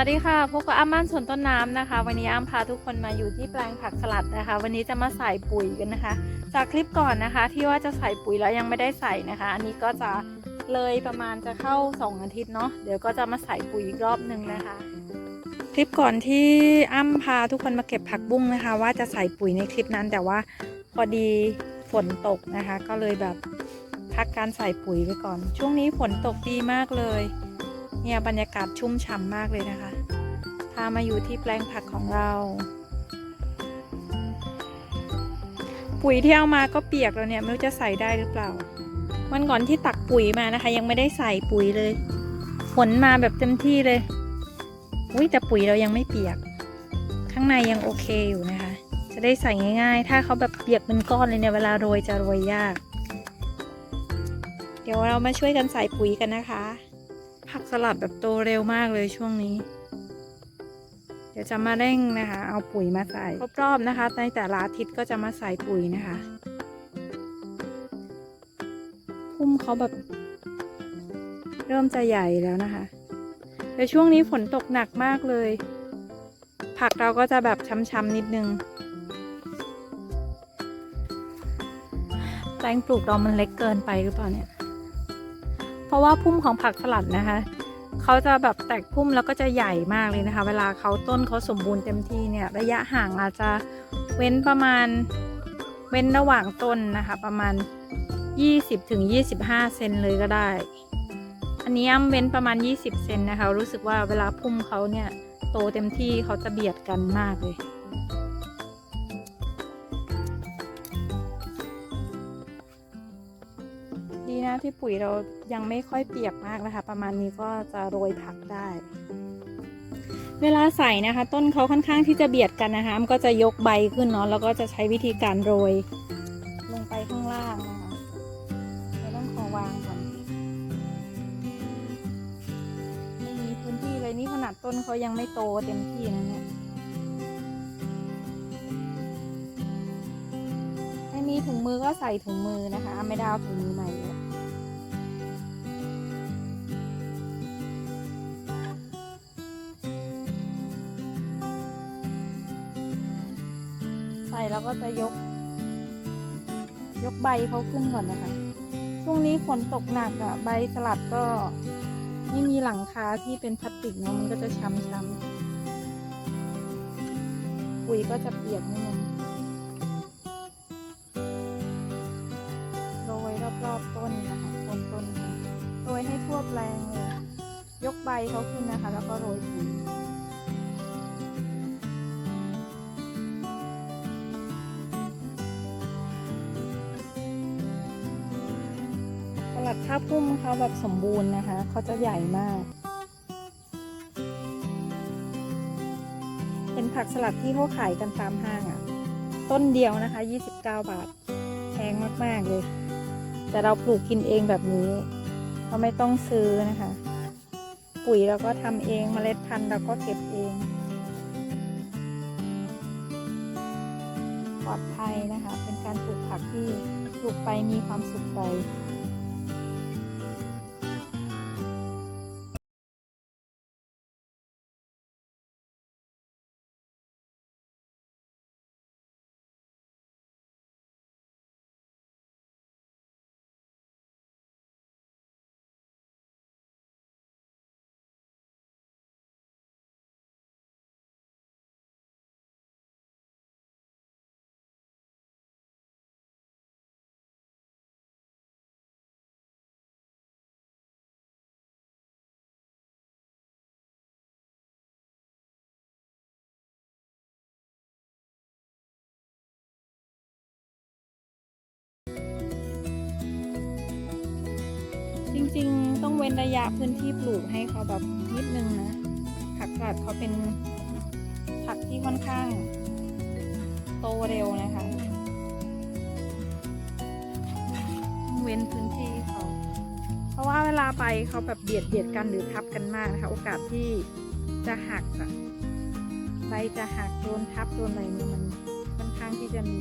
สวัสดีค่ะพบกับอ้ำบ้านสวนต้นน้ำนะคะ วันนี้อ้ำพาทุกคนมาอยู่ที่แปลงผักสลัดนะคะ วันนี้จะมาใส่ปุ๋ยกันนะคะ จากคลิปก่อนนะคะ ที่ว่าจะใส่ปุ๋ยแล้วยังไม่ได้ใส่นะคะ อันนี้ก็จะเลยประมาณจะเข้า 2 อาทิตย์เนาะเดี๋ยวก็จะมาใส่ปุ๋ยอีกรอบหนึ่งนะคะ คลิปก่อนที่อ้ำพาทุกคนมาเก็บผักบุ้งนะคะ ว่าจะใส่ปุ๋ยในคลิปนั้น แต่ว่าพอดีฝนตกนะคะ ก็เลยแบบพักการใส่ปุ๋ยไปก่อน ช่วงนี้ฝนตกดีมากเลย เนี่ยบรรยากาศชุ่มฉ่ำมากเลยนะคะ พามาอยู่ที่แปลงผักของเรา ปุ๋ยที่เอามาก็เปียกแล้วเนี่ยไม่รู้จะใส่ได้หรือเปล่า วันก่อนที่ตักปุ๋ยมานะคะ ยังไม่ได้ใส่ปุ๋ยเลยฝนมาแบบเต็มที่เลยอุ้ยแต่ปุ๋ยเรายังไม่เปียก ข้างในยังโอเคอยู่นะคะ จะได้ใส่ง่าย ๆ ถ้าเขาแบบเปียกเป็นก้อนเลยเนี่ยเวลาโรยจะโรยยาก เดี๋ยวเรามาช่วยกันใส่ปุ๋ยกันนะคะ ผักสลัดแบบโตเร็วมากเลยช่วงนี้ เดี๋ยวจะมาเร่งนะคะ เอาปุ๋ยมาใส่รอบๆนะคะ ในแต่ละอาทิตย์ก็จะมาใส่ปุ๋ยนะคะพุ่มเขาแบบ เริ่มจะใหญ่แล้วนะคะแต่ช่วงนี้ฝนตกหนักมากเลย ผักเราก็จะแบบช้ำๆนิดนึงแปลงปลูกเรามันเล็กเกินไปหรือเปล่าเนี่ย เพราะว่าพุ่มของผักสลัดนะคะเขาจะแบบแตกพุ่มแล้วก็จะใหญ่มากเลยนะคะ เวลาเขาต้นเขาสมบูรณ์เต็มที่เนี่ย ระยะห่างอาจจะเว้นประมาณเว้นระหว่างต้นนะคะ ประมาณ 20ถึง25 เซนเลยก็ได้ อันนี้อ้ำเว้นประมาณ 20 เซนนะคะ รู้สึกว่าเวลาพุ่มเขาเนี่ยโตเต็มที่เขาจะเบียดกันมากเลย ที่ปุ๋ยเรายังไม่ค่อยเปียกมากนะคะ ประมาณนี้ก็จะโรยผักได้ เวลาใส่นะคะ ต้นเขาค่อนข้างที่จะเบียดกันนะคะ มันก็จะยกใบขึ้นเนาะแล้วก็จะใช้วิธีการโรย ลงไปข้างล่างนะคะเดี๋ยวต้องขอวางก่อนไม่มีพื้นที่เลยนี่ขนาดต้นเขายังไม่โตเต็มที่นะเนี่ยไม่มีถุงมือก็ใส่ถุงมือนะคะ ไม่ได้เอาถุงมือใหม่เลย ใส่แล้วก็จะยก ยกใบเขาขึ้นก่อนนะคะช่วงนี้ฝนตกหนักอะ่ะ ใบสลัดก็ไม่มีหลังคาที่เป็นพลาสติกเนาะมันก็จะช้ำๆปุ๋ยก็จะเปียกนิดนึงโรยรอบๆต้นนะคะต้นต้นโรยให้ทั่วแปลงเลยยกใบเขาขึ้นนะคะ แล้วก็โรยปุ๋ย สลัดถ้าพุ่มเขาแบบสมบูรณ์นะคะ เขาจะใหญ่มาก เป็นผักสลัดที่เขาขายกันตามห้างอะ่ะ ต้นเดียวนะคะ 29 บาท แพงมาก ๆ เลย แต่เราปลูกกินเองแบบนี้เราไม่ต้องซื้อนะคะ ปุ๋ยเราก็ทำเองเมล็ดพันธุ์เราก็เก็บเองปลอดภัยนะคะ เป็นการปลูกผักที่ปลูกไปมีความสุขไป เว้นระยะพื้นที่ปลูกให้เขาแบบนิดนึงนะ ผักสลัดเขาเป็นผักที่ค่อนข้าง โตเร็วนะคะเว้นพื้นที่เขา เพราะว่าเวลาไปเขาแบบเบียดเบียดกันหรือทับกันมากนะคะ โอกาสที่จะหักอะใบจะหักโดนทับโดนอะไรนี่มันค่อนข้างที่จะมี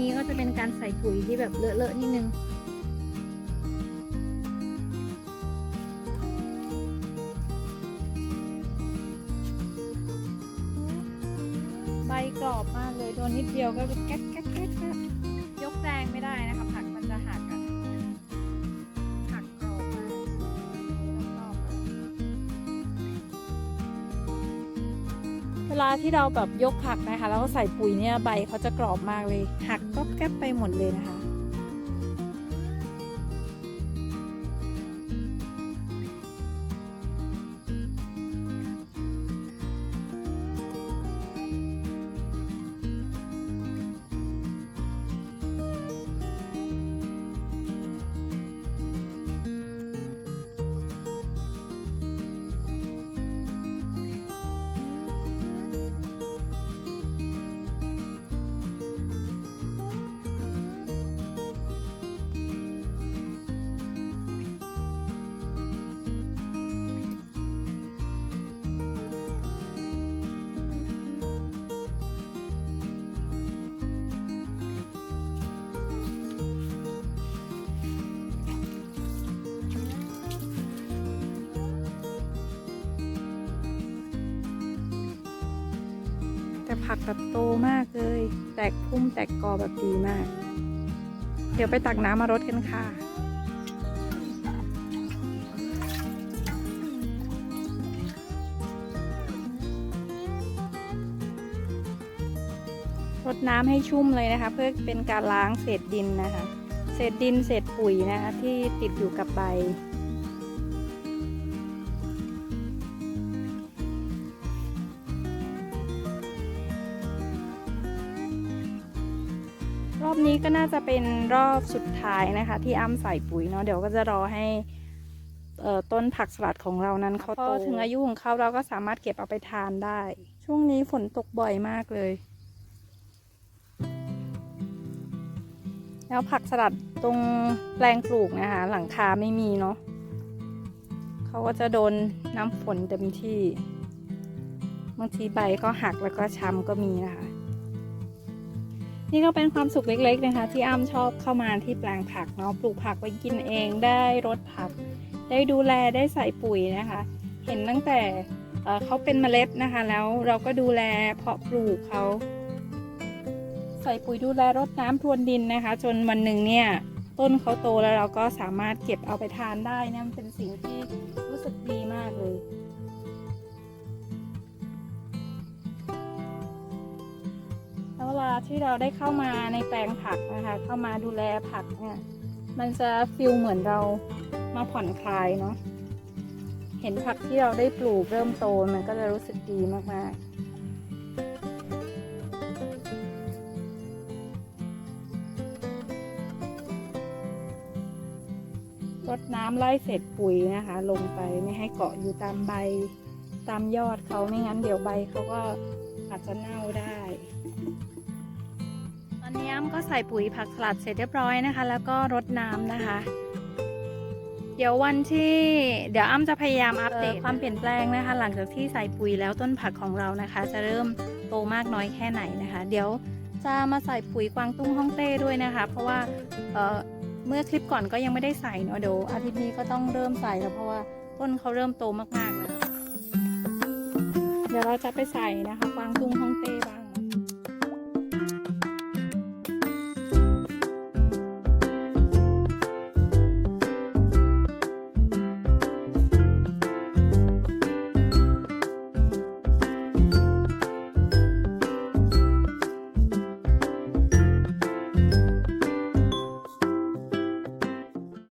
นี้ก็จะเป็นการใส่ปุ๋ยที่แบบเลอะๆนิดนึงใบกรอบมากเลยโดนนิดเดียวก็แก๊กแก๊กแก๊กยกแรงไม่ได้นะครับ วลาที่เราแบบยกผักนะคะ แล้วก็ใส่ปุ๋ยเนี่ยใบเขาจะกรอบมากเลย หักก็แก๊บไปหมดเลยนะคะ แต่ผักแบบโตมากเลย แตกพุ่มแตกกอแบบดีมาก เดี๋ยวไปตักน้ำมารดกันค่ะรดน้ำให้ชุ่มเลยนะคะ เพื่อเป็นการล้างเศษดินนะคะ เศษดินเศษปุ๋ยนะคะที่ติดอยู่กับใบ อบนี้ก็น่าจะเป็นรอบสุดท้ายนะคะ ที่อ้ำใส่ปุ๋ยเนาะเดี๋ยวก็จะรอให้เอ่อต้นผักสลัดของเรานั้นเขาโตถึงอายุของเขาเราก็สามารถเก็บเอาไปทานได้ ช่วงนี้ฝนตกบ่อยมากเลย แล้วผักสลัดตรงแปลงปลูกนะคะ หลังคาไม่มีเนาะเขาก็จะโดนน้ำฝนเต็มที่ บางทีใบก็หักแล้วก็ช้ำก็มีนะคะ นี่ก็เป็นความสุขเล็กๆนะคะ ที่อ้ำชอบเข้ามาที่แปลงผักเนาะปลูกผักไว้กินเองได้รดผัก ได้ดูแลได้ใส่ปุ๋ยนะคะ เห็นตั้งแต่เขาเป็นเมล็ดนะคะ แล้วเราก็ดูแลเพาะปลูกเขาใส่ปุ๋ยดูแลรดน้ำพรวนดินนะคะ จนวันหนึ่งเนี่ยต้นเขาโตแล้วเราก็สามารถเก็บเอาไปทานได้นะมันเป็นสิ่งที่รู้สึกดีมากเลย เวลาที่เราได้เข้ามาในแปลงผักนะคะ เข้ามาดูแลผักเนี่ย มันจะฟิลเหมือนเรามาผ่อนคลายเนาะ เห็นผักที่เราได้ปลูกเริ่มโตมันก็จะรู้สึกดีมากๆรดน้ำไล่เศษปุ๋ยนะคะ ลงไปไม่ให้เกาะอยู่ตามใบตามยอดเขาไม่งั้นเดี๋ยวใบเขาก็ อาจจะเน่าได้ ตอนนี้อ้ำก็ใส่ปุ๋ยผักสลัดเสร็จเรียบร้อยนะคะ แล้วก็รดน้ำนะคะ เดี๋ยววันที่เดี๋ยวอ้ำจะพยายามอัปเดตความเปลี่ยนแปลงนะคะ หลังจากที่ใส่ปุ๋ยแล้วต้นผักของเรานะคะ จะเริ่มโตมากน้อยแค่ไหนนะคะ เดี๋ยวจะมาใส่ปุ๋ยกวางตุ้งฮ่องเต้ด้วยนะคะ เพราะว่าเเมื่อคลิปก่อนก็ยังไม่ได้ใส่เนาะเดี๋ยวอาทิตย์นี้ก็ต้องเริ่มใส่แล้วเพราะว่าต้นเขาเริ่มโตมากๆแล้ว เดี๋ยวเราจะไปใส่นะคะกวางตุ้งฮ่องเต้บ้าง